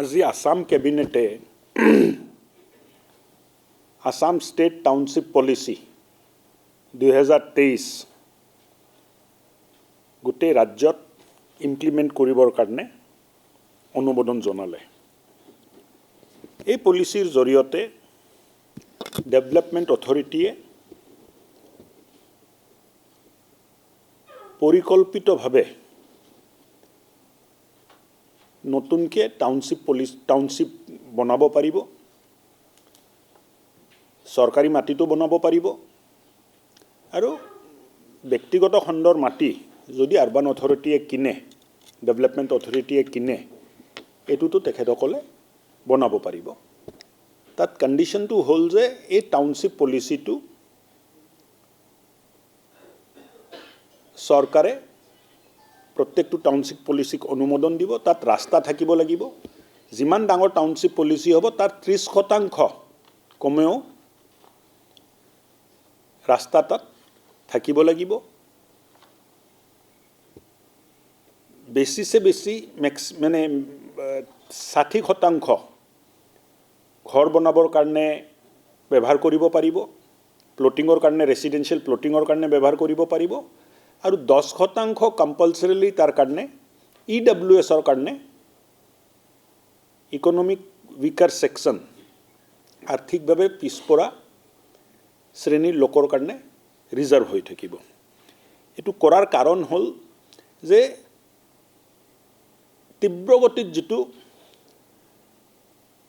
আজি আসাম কেবিনেটে Assam state township township দুহেজাৰ তেইছ গোটেই ৰাজ্যত ইমপ্লিমেণ্ট কৰিবৰ কাৰণে অনুমোদন জনালে। এই পলিচিৰ জৰিয়তে ডেভেলপমেণ্ট অথৰিটিয়ে পৰিকল্পিতভাৱে নতুনকৈ টাউনশ্বিপ পলিচ টাউনশ্বিপ বনাব পাৰিব। চৰকাৰী মাটিটো বনাব পাৰিব। আৰু ব্যক্তিগত খণ্ডৰ মাটি যদি আৰ্বান অথৰিটিয়ে কিনে ডেভেলপমেণ্ট অথৰিটিয়ে কিনে, এইটোতো তেখেতসকলে বনাব পাৰিব। তাত কণ্ডিশ্যনটো হ'ল যে এই টাউনশ্বিপ পলিচিটো চৰকাৰে প্ৰত্যেকটো টাউনশ্বিপ পলিচিক অনুমোদন দিব তাত ৰাস্তা থাকিব লাগিব। যিমান ডাঙৰ টাউনশ্বিপ পলিচি হ'ব তাৰ ত্ৰিছ শতাংশ কমেও ৰাস্তা তাত থাকিব লাগিব। বেছিছে বেছি মেক্স মানে ষাঠি শতাংশ ঘৰ বনাবৰ কাৰণে ব্যৱহাৰ কৰিব পাৰিব প্লটিঙৰ কাৰণে ৰেচিডেঞ্চিয়েল প্লটিঙৰ কাৰণে ব্যৱহাৰ কৰিব পাৰিব। আৰু দহ শতাংশ কম্পালচৰিলি তাৰ কাৰণে ই ডাব্লিউ এছৰ কাৰণে ইকনমিক উইকাৰ ছেকশ্যন আৰ্থিকভাৱে পিছপৰা শ্ৰেণীৰ লোকৰ কাৰণে ৰিজাৰ্ভ হৈ থাকিব। এইটো কৰাৰ কাৰণ হ'ল যে তীব্ৰগতিত যিটো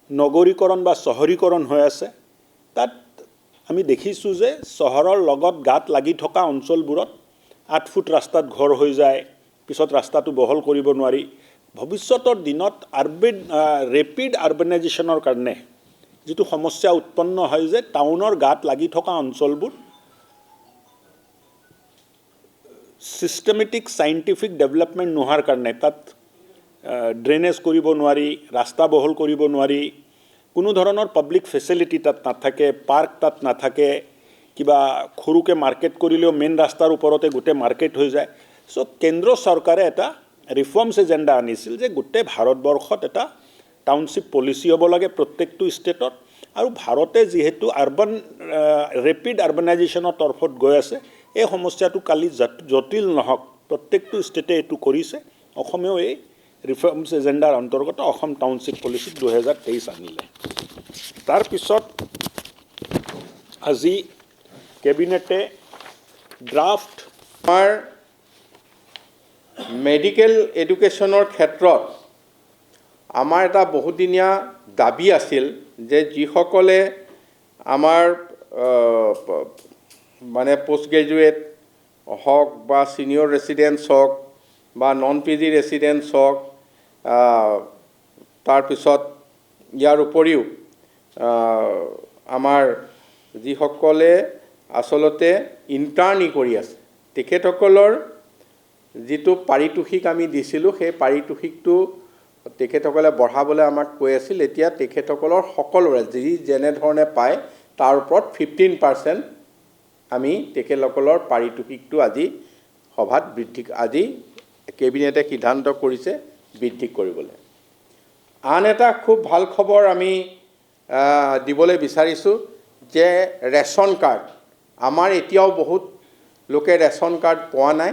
নগৰীকৰণ বা চহৰীকৰণ হৈ আছে তাত আমি দেখিছোঁ যে চহৰৰ লগত গাত লাগি থকা অঞ্চলবোৰত আঠ ফুট ৰাস্তাত ঘৰ হৈ যায় পিছত ৰাস্তাটো বহল কৰিব নোৱাৰি। ভৱিষ্যতৰ দিনত আৰ্বেড ৰেপিড আৰ্বেনাইজেশ্যনৰ কাৰণে যিটো সমস্যা উৎপন্ন হয় যে টাউনৰ গাত লাগি থকা অঞ্চলবোৰ ছিষ্টেমেটিক চাইণ্টিফিক ডেভেলপমেণ্ট নোহোৱাৰ কাৰণে তাত ড্ৰেইনেজ কৰিব নোৱাৰি ৰাস্তা বহল কৰিব নোৱাৰি কোনো ধৰণৰ পাব্লিক ফেচিলিটি তাত নাথাকে পাৰ্ক তাত নাথাকে কিবা সৰুকৈ মাৰ্কেট কৰিলেও মেইন ৰাস্তাৰ ওপৰতে গোটেই মাৰ্কেট হৈ যায়। চ' কেন্দ্ৰ চৰকাৰে এটা ৰিফৰ্মছ এজেণ্ডা আনিছিল যে গোটেই ভাৰতবৰ্ষত এটা টাউনশ্বিপ পলিচি হ'ব লাগে প্ৰত্যেকটো ষ্টেটত আৰু ভাৰতে যিহেতু আৰ্বান ৰেপিড আৰ্বানাইজেশ্যনৰ তৰফত গৈ আছে, এই সমস্যাটো কালি জটিল নহওক। প্ৰত্যেকটো ষ্টেটে এইটো কৰিছে। অসমেও এই ৰিফৰ্মছ এজেণ্ডাৰ অন্তৰ্গত অসম টাউনশ্বিপ পলিচি দুহেজাৰ তেইছ আনিলে। তাৰপিছত আজি কেবিনেটে ড্ৰাফ্ট আমাৰ মেডিকেল এডুকেশ্যনৰ ক্ষেত্ৰত আমাৰ এটা বহুদিনীয়া দাবী আছিল যে যিসকলে আমাৰ মানে পষ্ট গ্ৰেজুৱেট হওক বা ছিনিয়ৰ ৰেচিডেণ্টছ হওক বা নন পি জি ৰেচিডেণ্টছ হওক তাৰপিছত ইয়াৰ উপৰিও আমাৰ যিসকলে আচলতে ইণ্টাৰ্ণি কৰি আছে। তেখেতসকলৰ যিটো পাৰিতোষিক আমি দিছিলোঁ সেই পাৰিতোষিকটো তেখেতসকলে বঢ়াবলৈ আমাক কৈ আছিল। এতিয়া তেখেতসকলৰ সকলোৰে যি যেনেধৰণে পায় তাৰ ওপৰত ফিফটিন পাৰ্চেণ্ট আমি তেখেতসকলৰ পাৰিতোষিকটো আজি সভাত বৃদ্ধি আজি কেবিনেটে সিদ্ধান্ত কৰিছে বৃদ্ধি কৰিবলৈ। আন এটা খুব ভাল খবৰ আমি দিবলৈ বিচাৰিছোঁ যে ৰেচন কাৰ্ড। আমাৰ এতিয়াও বহুত লোকে ৰেচন কাৰ্ড পোৱা নাই।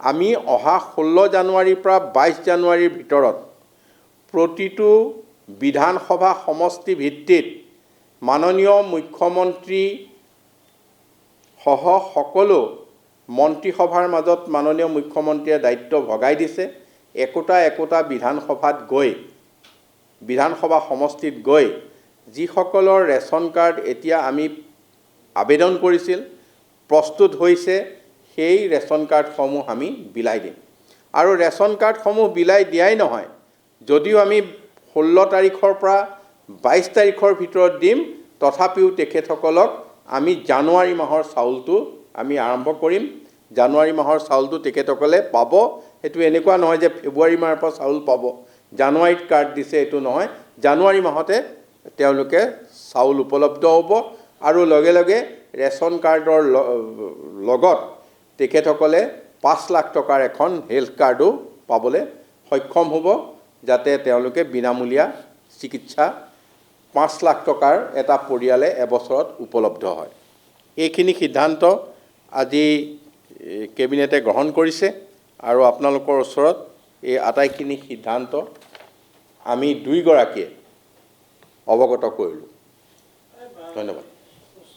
আমি অহা ষোল্ল জানুৱাৰীৰ পৰা বাইছ জানুৱাৰীৰ ভিতৰত প্ৰতিটো বিধানসভা সমষ্টি ভিত্তিত মাননীয় মুখ্যমন্ত্ৰী সহ সকলো মন্ত্ৰীসভাৰ মাজত মাননীয় মুখ্যমন্ত্ৰীয়ে দায়িত্ব ভগাই দিছে। একোটা একোটা বিধানসভাত গৈ বিধানসভা সমষ্টিত গৈ যিসকলৰ ৰেচন কাৰ্ড এতিয়া আমি আবেদন কৰিছিল প্ৰস্তুত হৈছে সেই ৰেচন কাৰ্ডসমূহ আমি বিলাই দিম। আৰু ৰেচন কাৰ্ডসমূহ বিলাই দিয়াই নহয় যদিও আমি ষোল্ল তাৰিখৰ পৰা বাইছ তাৰিখৰ ভিতৰত দিম তথাপিও তেখেতসকলক আমি জানুৱাৰী মাহৰ চাউলটো আমি আৰম্ভ কৰিম। জানুৱাৰী মাহৰ চাউলটো তেখেতসকলে পাব। সেইটো এনেকুৱা নহয় যে ফেব্ৰুৱাৰী মাহৰ পৰা চাউল পাব। জানুৱাৰীত কাৰ্ড দিছে এইটো নহয়। জানুৱাৰী মাহতে তেওঁলোকে চাউল উপলব্ধ হ'ব। আৰু লগে লগে ৰেচন কাৰ্ডৰ লগত তেখেতসকলে পাঁচ লাখ টকাৰ এখন হেল্থ কাৰ্ডো পাবলৈ সক্ষম হ'ব যাতে তেওঁলোকে বিনামূলীয়া চিকিৎসা পাঁচ লাখ টকাৰ এটা পৰিয়ালে এবছৰত উপলব্ধ হয়। এইখিনি সিদ্ধান্ত আজি কেবিনেটে গ্ৰহণ কৰিছে আৰু আপোনালোকৰ ওচৰত এই আটাইখিনি সিদ্ধান্ত আমি দুয়োগৰাকীয়ে অৱগত কৰিলোঁ। ধন্যবাদ।